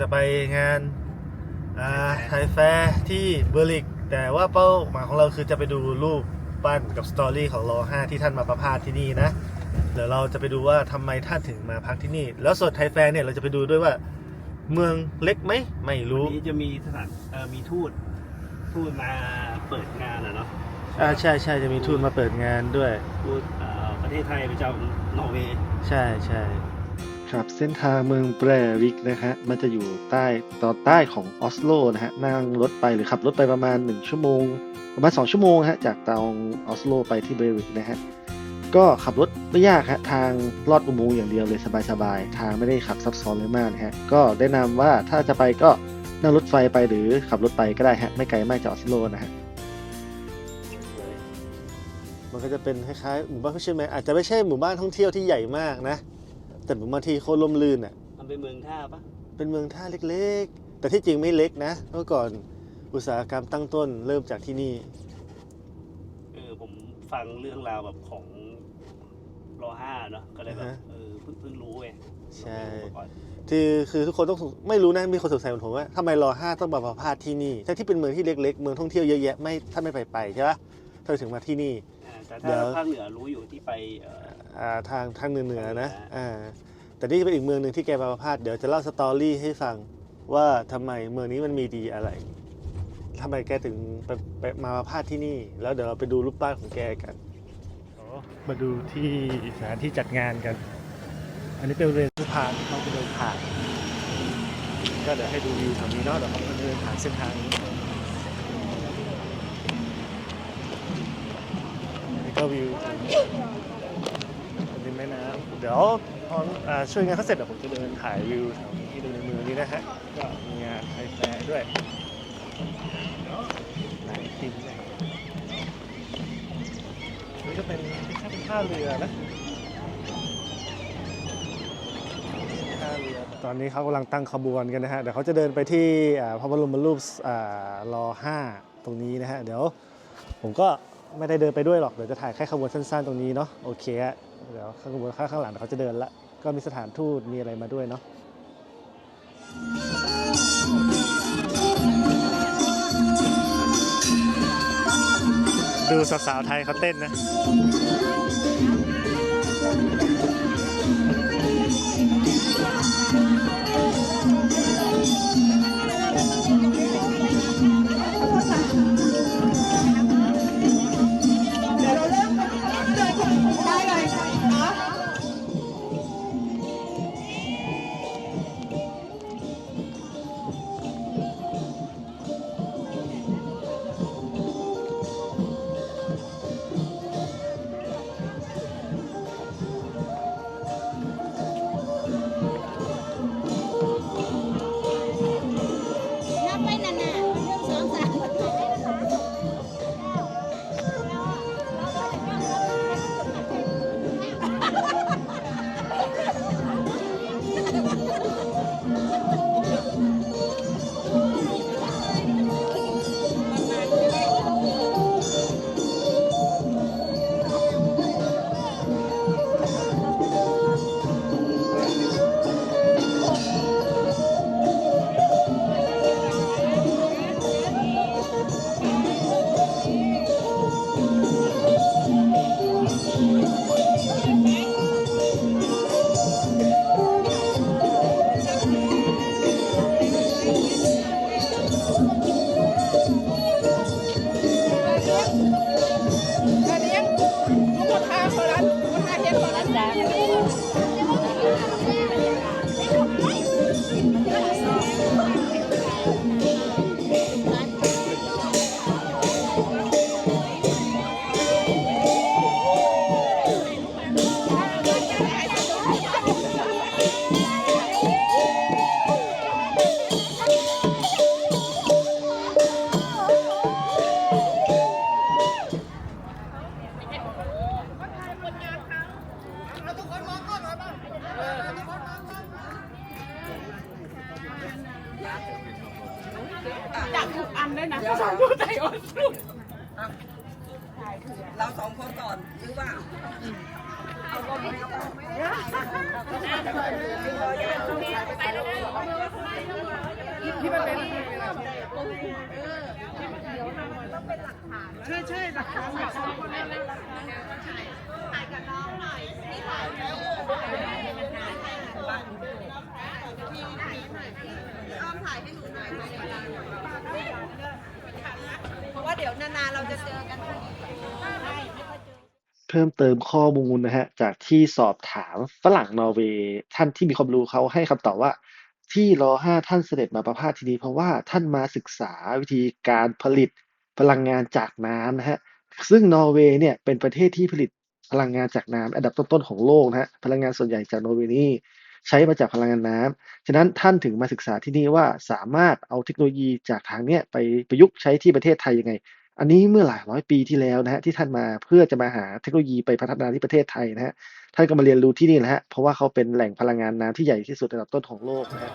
จะไปงานอ่าไทยแฟร์ที่เบอร์ลิก แต่ว่าเป้าหมายของเราคือจะไปดูรูปปั้นกับสตอรี่ของรอ5ที่ท่านมาประพาสที่นี่นะ เดี๋ยวเราจะไปดูว่าทำไมท่านถึงมาพักที่นี่ แล้วส่วนไทยแฟร์เนี่ยเราจะไปดูด้วยว่าเมืองเล็กไหมไม่รู้วันนี้จะมีสถานเอ่อมีทูตทูตมาเปิดงานอะเนาะอ่าใช่ใช่จะมีทูตมาเปิดงานด้วยทูตเอ่อประเทศไทยประจำนอร์เวย์ใช่ใช่ ครับเส้นทางเมืองแบรวิกนะฮะมันจะอยู่ใต้ตอนใต้ของออสโลนะฮะนั่งรถไปหรือขับรถไปประมาณ 1 ชั่วโมง ประมาณ 2 ชั่วโมงฮะจากตองออสโลไปที่เบรวิกนะฮะก็ขับรถไม่ยากฮะทางลอดอุโมงค์อย่างเดียวเลยสบายๆทางไม่ได้ขับซับซ้อนเลยมากนะฮะก็แนะนำว่าถ้าจะไปก็นั่งรถไฟไปหรือขับรถไปก็ได้ฮะไม่ไกลมากจากออสโลนะฮะมันก็จะเป็นคล้ายๆหมู่บ้านใช่ไหมอาจจะไม่ใช่หมู่บ้านท่องเที่ยวที่ใหญ่มากนะ แต่หมู่บ้านที่โคตรล่มลื่นอะ มันเป็นเมืองท่าปะเป็นเมืองท่าเล็กๆ แต่ที่จริงไม่เล็กนะ เมื่อก่อนอุตสาหกรรมตั้งต้นเริ่มจากที่นี่ เออผมฟังเรื่องราวแบบของรอห้าเนาะก็เลยแบบอ่าฮะ เออเพิ่งเพิ่งรู้ไงใช่ไม่รู้มาก่อนคือคือทุกคนต้องสงไม่รู้นะมีคนสงสัยเหมือนผมว่าทำไมรอห้าต้องมาประพาสที่นี่ทั้งที่เป็นเมืองที่เล็กๆ เมืองท่องเที่ยวเยอะแยะไม่ถ้าไม่ไปไปใช่ปะทำไมถึงมาที่นี่ อ่าแต่เดี๋ถ้ายว ภาคเหนือรู้อยู่ที่ไปเอ่อ อ่าทางทางเหนือๆนะเหนืออ่าแต่นี่เป็นอีกเมืองหนึ่งที่แกมาประพาสเดี๋ยวจะเล่าสตอรี่ให้ฟังว่าทำไมเมืองนี้มันมีดีอะไรทำไมแกถึงไปไปมาประพาสที่นี่ แล้วเดี๋ยวเราไปดูรูปปั้นของแกกันมาดูที่สถานที่จัดงานกัน อันนี้เป็นบริเวณสะพานเขาไปเดินผ่าน ก็เดี๋ยวให้ดูวิวแถวนี้เนาะเดี๋ยวเขาเดินผ่านเส้นทางนี้ อันนี้ก็วิวริมแม่น้ำเดี๋ยวตอนอาช่วยงานเขาเสร็จเดี๋ยวผมจะเดินถ่ายวิวแถวนี้ให้ดูในเมืองนี้นะฮะก็มีงานไทยแฟร์ด้วยหลายทีมเลยนี่ก็เป็นถ้าเป็นท่าเรือนะท่าเรือตอนนี้เขากำลังตั้งขบวนกันนะฮะเดี๋ยวเขาจะเดินไปที่อ่าพระบรมรูปอ่ารอห้าตรงนี้นะฮะเดี๋ยวผมก็ ไม่ได้เดินไปด้วยหรอก เดี๋ยวจะถ่ายแค่ขบวนสั้นๆตรงนี้เนาะ โอเคฮะ เดี๋ยวขบวนข้างข้างหลังเดี๋ยวเขาจะเดินละ ก็มีสถานทูต มีอะไรมาด้วยเนาะดูสาวๆไทยเขาเต้นนะ เลยนะสองผู้ใจอ่อนสุดเราสองคนก่อนหรือว่าที่มันเป็นใช่ใช่หลักฐานหลักฐานเพราะว่าเดี๋ยวนานๆเราจะเจอกันเพิ่มเติมข้อมูลนะฮะ จากที่สอบถามฝรั่งนอร์เวย์ท่านที่มีความรู้เขาให้คำตอบว่า ที่รอห้าท่านเสด็จมาประพาสที่นี้เพราะว่าท่านมาศึกษาวิธีการผลิตพลังงานจากน้ำนะฮะ ซึ่งนอร์เวย์เนี่ยเป็นประเทศที่ผลิตพลังงานจากน้ำอันดับต้นๆของโลกนะฮะ พลังงานส่วนใหญ่จากนอร์เวย์นี่ ใช้มาจากพลังงานน้ำฉะนั้นท่านถึงมาศึกษาที่นี่ว่าสามารถเอาเทคโนโลยีจากทางเนี้ยไปประยุกต์ใช้ที่ประเทศไทยยังไง อันนี้เมื่อหลายร้อยปีที่แล้วนะฮะที่ท่านมาเพื่อจะมาหาเทคโนโลยีไปพัฒนาที่ประเทศไทยนะฮะท่านก็มาเรียนรู้ที่นี่แหละฮะเพราะว่าเขาเป็นแหล่งพลังงานน้ำที่ใหญ่ที่สุดอันดับต้นของโลกนะฮะ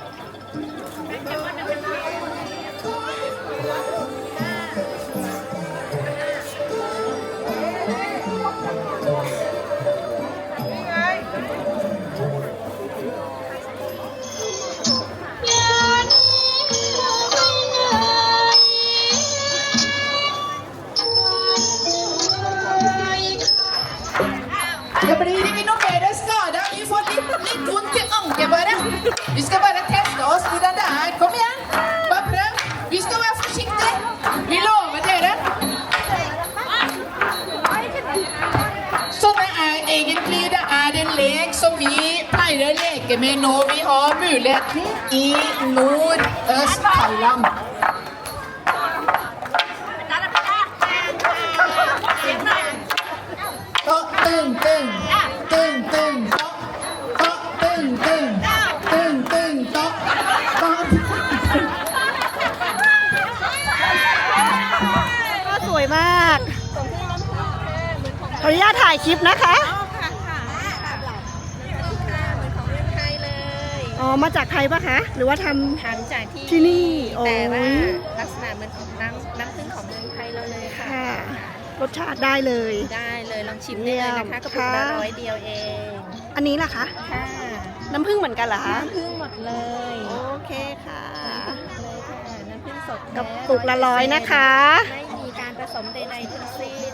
Vi skal bare teste oss hvordan det er. Kom igjen! Bare prøv. Vi skal være forsiktige. Vi lover dere. Sånn er egentlig det er en lek som vi pleier å leke med når vi har muligheten i Nordøst-Thailand. ขออนุญาตถ่ายคลิปนะคะไทยเลยอ๋อ มาจากไทยปะคะ หรือว่าททำจากที่ที่นี่โอ้แต่ว่าลักษณะเหมือนของน้ำน้ำผึ้งของเมืองไทยเราเลยค่ะ ค่ะ รสชาติได้เลย ได้เลยลองชิมได้เลยนะคะกระปุกละร้อยเดียวเองอันนี้ล่ะคะ ค่ะน้ำผึ้งเหมือนกันเหรอคะ น้ำผึ้งหมดเลยโอเคค่ะเลยค่ะน้ำผึ้งสดกระปุกละร้อยนะคะ ไม่มีการผสมใดๆทั้งสิ้น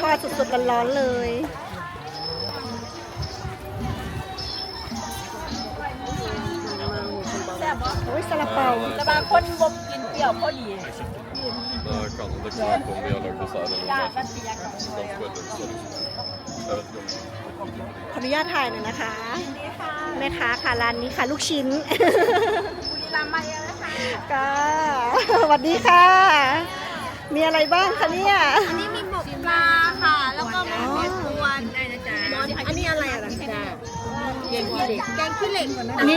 ทอดสดๆร้อนๆเลยโอ้ยซาลาเปา แต่บางคนบกกินเปรี้ยวพอดี Det är kanske det är om vi har lagt oss här eller om det är dansk weather. Så jag vet inte om ขออนุญาตถ่ายหน่อยนะคะแม่ค้าค่ะร้านนี้ค่ะ ลูกชิ้นรำมาเยอะนะคะ ก็สวัสดีค่ะ มีอะไรบ้างคะเนี่ย อันนี้มีหมกปลาค่ะ แล้วก็มีหมกกวนได้นะจ๊ะอันนี้อะไรอะจ๊ะแกงขี้เหล็กแกงขี้เหล็กอันนี้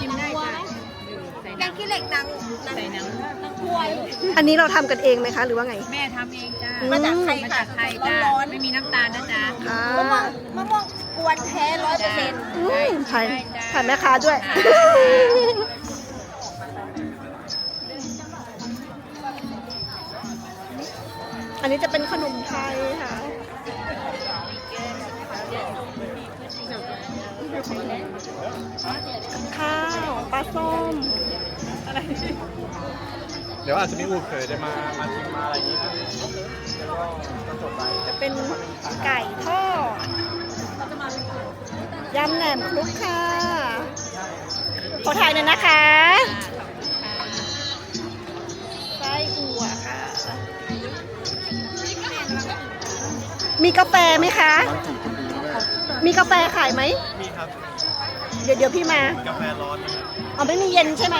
จิ้มได้จ้ะแกงขี้เหล็กนางใส่หนังนางควายอันนี้เราทำกันเองไหมคะ หรือว่าไง แม่ทำเองจ้า มาจากไทยมาค่ะจากไทยจ้าร้อนไม่มีน้ำตาลนะจ๊ะค่ะๆมะม่วงมะม่วงกวนแท้ร้อยเปอร์เซ็นต์อืมถ่ายถ่ายแม่ค้าด้วย อันนี้จะเป็นขนมไทยค่ะข้าวปลาส้ม อะไรเดี๋ยวอาจจะมีอูเคยได้มามาชิมมาอะไรอย่างนี้นะจะเป็นไก่ทอดยำแหนมคลุกค่ะขอถ่ายหน่อยนะคะ มีกาแฟไหมคะมีกาแฟขายไหม มีครับ เดี๋ยวเดี๋ยวพี่มา กาแฟร้อนเอาไม่มีเย็นใช่ไหม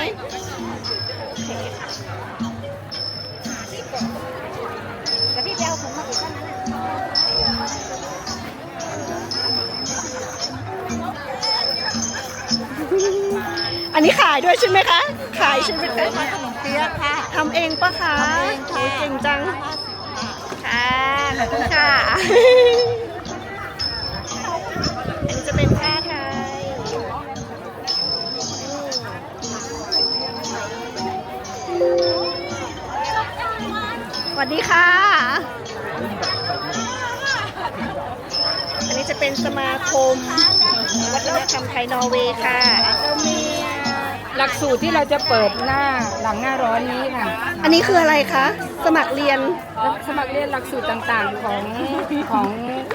เดี๋ยวพี่ไปเอาผมมาอีกท่านนั้นน่ะอันนี้ขายด้วยใช่ไหมคะ ขายใช่ไหมคะขนมเปี๊ยะค่ะทำเองปะคะโอ้เก่งจังค่ะขอบ ค่ะ อันนี้จะเป็นผ้าไทยสวัสดีค่ะ อันนี้จะเป็นสมาคมวัฒนธรรมไทยนอร์เวย์ค่ะเรามี หลักสูตรที่เราจะเปิดหน้าหลังหน้าร้อนนี้ค่ะอันนี้คืออะไรคะ สมัครเรียนสมัครเรียนหลักสูตรต่างๆของของ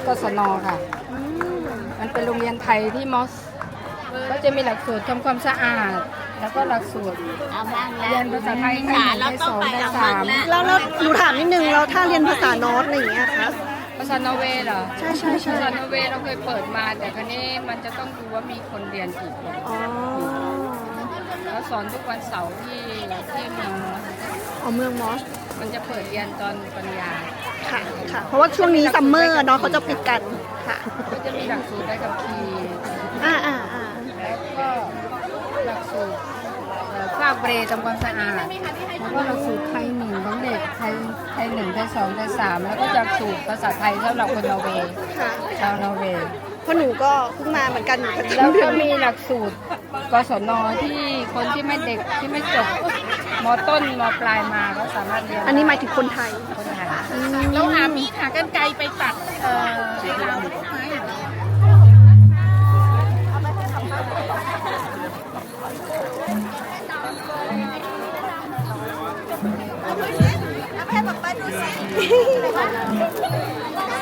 กศนค่ะ มันเป็นโรงเรียนไทยที่มอส ก็จะมีหลักสูตรทำความสะอาด แล้วก็หลักสูตรเรียนภาษาไทยให้หนึ่งให้สองให้สามแล้วแล้วหนูถามนิดนึงเราถ้าเรียนภาษาโน้ตอะไรอย่างเงี้ยคะ ภาษานอร์เวย์เหรอใช่ใช่ใช่ ภาษานอร์เวย์เราเคยเปิดมา แต่ครั้นี้มันจะต้องดูว่ามีคนเรียนกี่คน อ๋อ แล้วสอนทุกวันเสาร์ที่ที่เมืองมอสอ๋อเมืองมอสมันจะเปิดเรียนตอนปัญญาค่ะค่ะ เพราะว่าช่วงนี้ซัมเมอร์เนาะเขาจะปิดกันค่ะก็จะมีหลักสูตรได้กับคีอ่าอ่าอ่าแล้วก็หลักสูตรเอ่อคราบเบรทำความสะอาดแล้วก็หลักสูตรไทยหนึ่งของเด็กไทยไทยหนึ่งไทยสองไทยสามแล้วก็หลักสูตรภาษาไทยสำหรับคนนอร์เวย์ค่ะชาวนอร์เวย์เพราะหนูก็เพิ่งมาเหมือนกันหนูก็แล้วจำเดืก็อนมีหลักสูตรกศนที่คนที่ไม่เด็กที่ไม่จบมต้นมปลายมาก็สามารถเรียนอันนี้หมายถึงคนไทยคนไทยเราหามีดหากันไกลไปตัดเอ่อราวไม้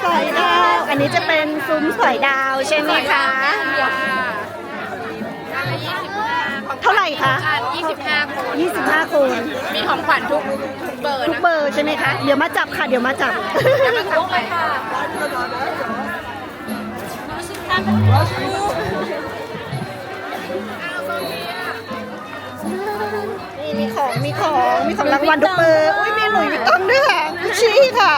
สอยดาว อันนี้จะเป็นซุ้มสอยดาวใช่ไหมคะ เท่าไหร่คะ25 คน 25คนมีของขวัญทุกทุกเบอร์ทุกนะเบอร์ใช่ไหมคะ เดี๋ยวมาจับค่ะ เดี๋ยวมาจับ แล้วมาทำไปค่ะนี่มีของ มีของ มีของรางวัลทุกเบอร์ อุ้ยมีหลุยส์วิตตองด้วยค่ะ ชีค่ะ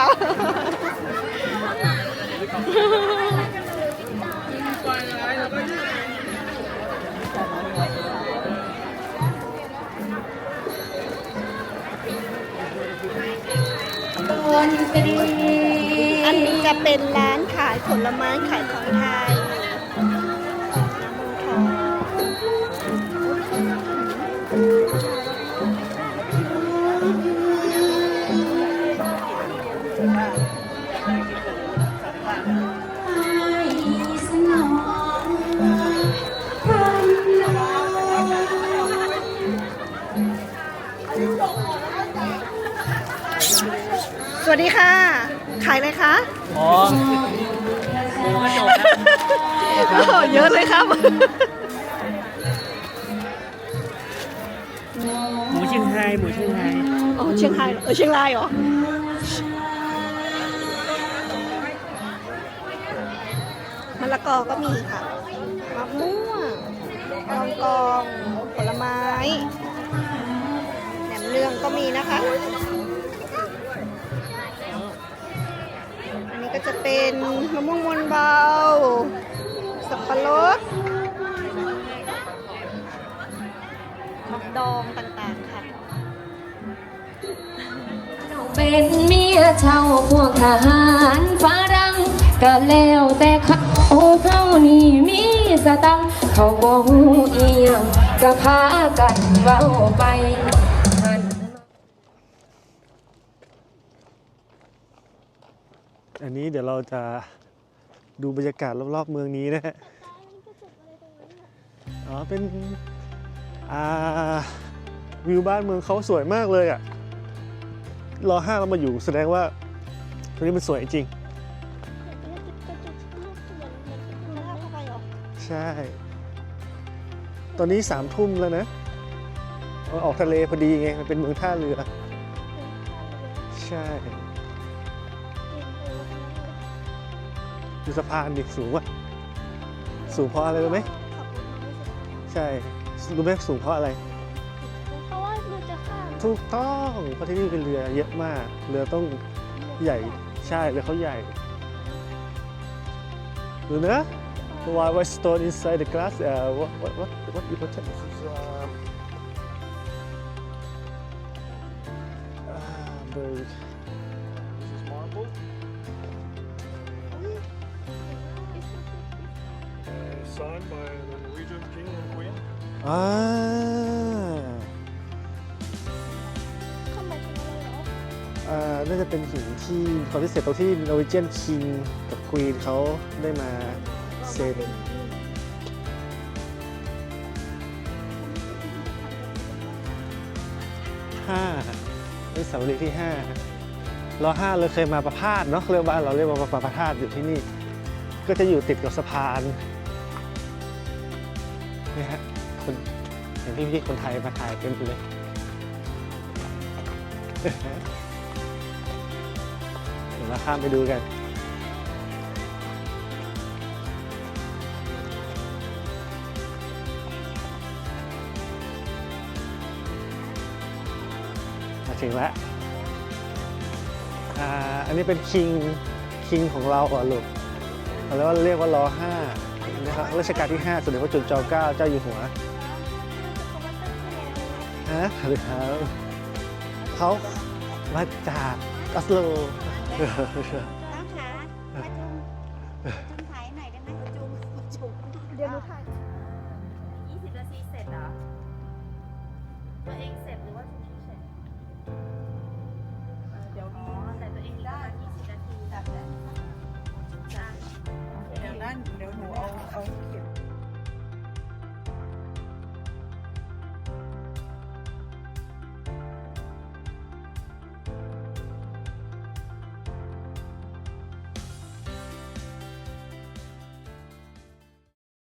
อันนี้จะเป็นร้านขายผลไม้ขายของไทยน้ สวัสดีค่ะ ขายอะไรคะ อ๋อหมูกระจกโอ้โหเยอะเลยครับ หมูเชียงไฮ้หมูเชียงไฮ้อ๋อเชียงรายเหรอเออเชียงรายเหรอ มะละกอก็มีค่ะ มะม่วงลองกองผลไม้ แหนมเนืองก็มีนะคะ นี้ก็จะเป็นมะม่วงมวนเบา สับปะรดผักดองต่างๆค่ะ เป็นเมียเช่าพวกทหารฝรั่งก็แล้วแต่เขาเขานี่มีสตังเขาบอกอีหยังก็พากันเว้าไปหัน อันนี้เดี๋ยวเราจะดูบรรยากาศรอบๆเมืองนี้นะฮะอ๋อเป็นอ่าวิวบ้านเมืองเขาสวยมากเลยอะ่ะรอห้าเรามาอยู่แสดงว่าตรงนี้มันสวยจริง ใช่ ตอนนี้สามทุ่มแล้วนะเอาออกทะเลพอดีไง มันเป็นเมืองท่าเรือ ใช่ ดูสะพานดิสูงว่ะสูงเพราะอะไรรู้ไหมใช่รู้ไหมสูงเพราะอะไร เพราะว่าเราจะข้ามถูกต้องเพราะที่นี่เป็นเรือเยอะมาก เรือต้องใหญ่ใช่เรือเขาใหญ่ดูนะ why why stone inside the glass uh, what what what what important This น่าจะเป็นหินที่ความพิเศษตรงที่ Norwegian King กับ Queen เขาได้มาเซ็นห้านี่สาวรีที่ห้ารอห้าเลยเคยมาประพาสเนาะเรียกบ้านเราเรียกว่าประพาสอยู่ที่นี่ ก็จะอยู่ติดกับสะพานนี่ฮะคนเห็นพี่ๆคนไทยมาถ่ายเต็มเลย ยวเราข้ามไปดูกัน มาถึงแล้วอ่าอันนี้เป็นคิงคิงของเราอะลูกเขาเรียกว่าเรียกว่าล้อห้านะครับรัชกาลที่ 5สมเด็จพระจุลจอมเกล้าเจ้าอยู่หัวฮะหรือครับเขามาจากออสโล ตั้งขาตาจุงจุงถ่ายหน่อยได้ไหมจุงชุมเดี๋ยวหนูถ่ายยี่สิบนาทีเสร็จเหรอตัวเองเสร็จหรือว่าชุงเสร็จเดี๋ยวอ๋อแต่ตัวเองได้ยี่สิบนาทีแบบนั้นเดี๋ยวนั่นเดี๋ยวหนู